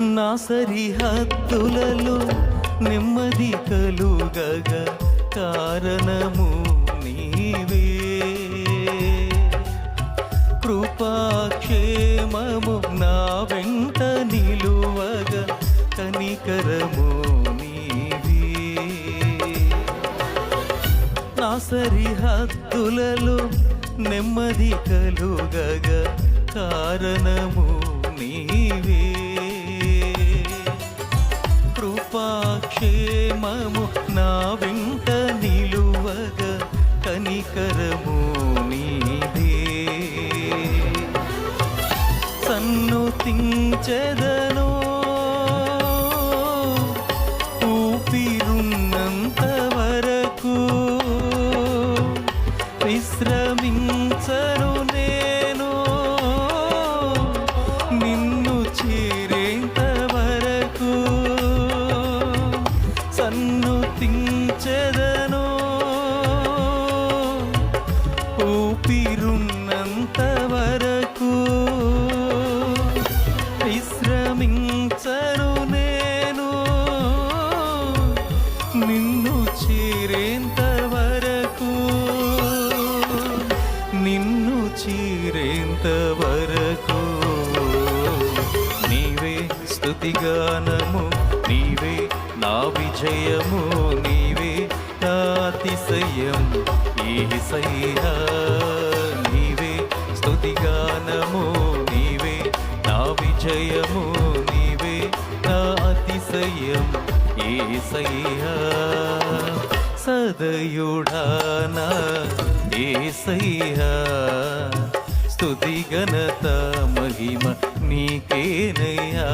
నా సరిహద్దులలో నెమ్మది కలుగగ కారణము నీవే. కృపాక్షేమము నా వెంట నిలువగ కనికరము నీవే. నా సరిహద్దులలో నెమ్మది కలుగగ కారణము నీవే. కనికరము నీదే సన్ను తించెదను ఊపిరున్నంత వరకు విశ్రమించను. చీరేంతవరకు నిన్ను చీరేంతవరకు. నీవే స్తుతిగానము నీవే నా విజయము నీవే నాతిశయం అతిశయం ఏసయ్యా నీవే స్తుతిగానము నీవే నా విజయము నీవే నా అతిశయం ఏసయ్యా సదయుడానా ఏసయ్యా స్తుతి ఘనత మహిమ నీకేనయ్యా.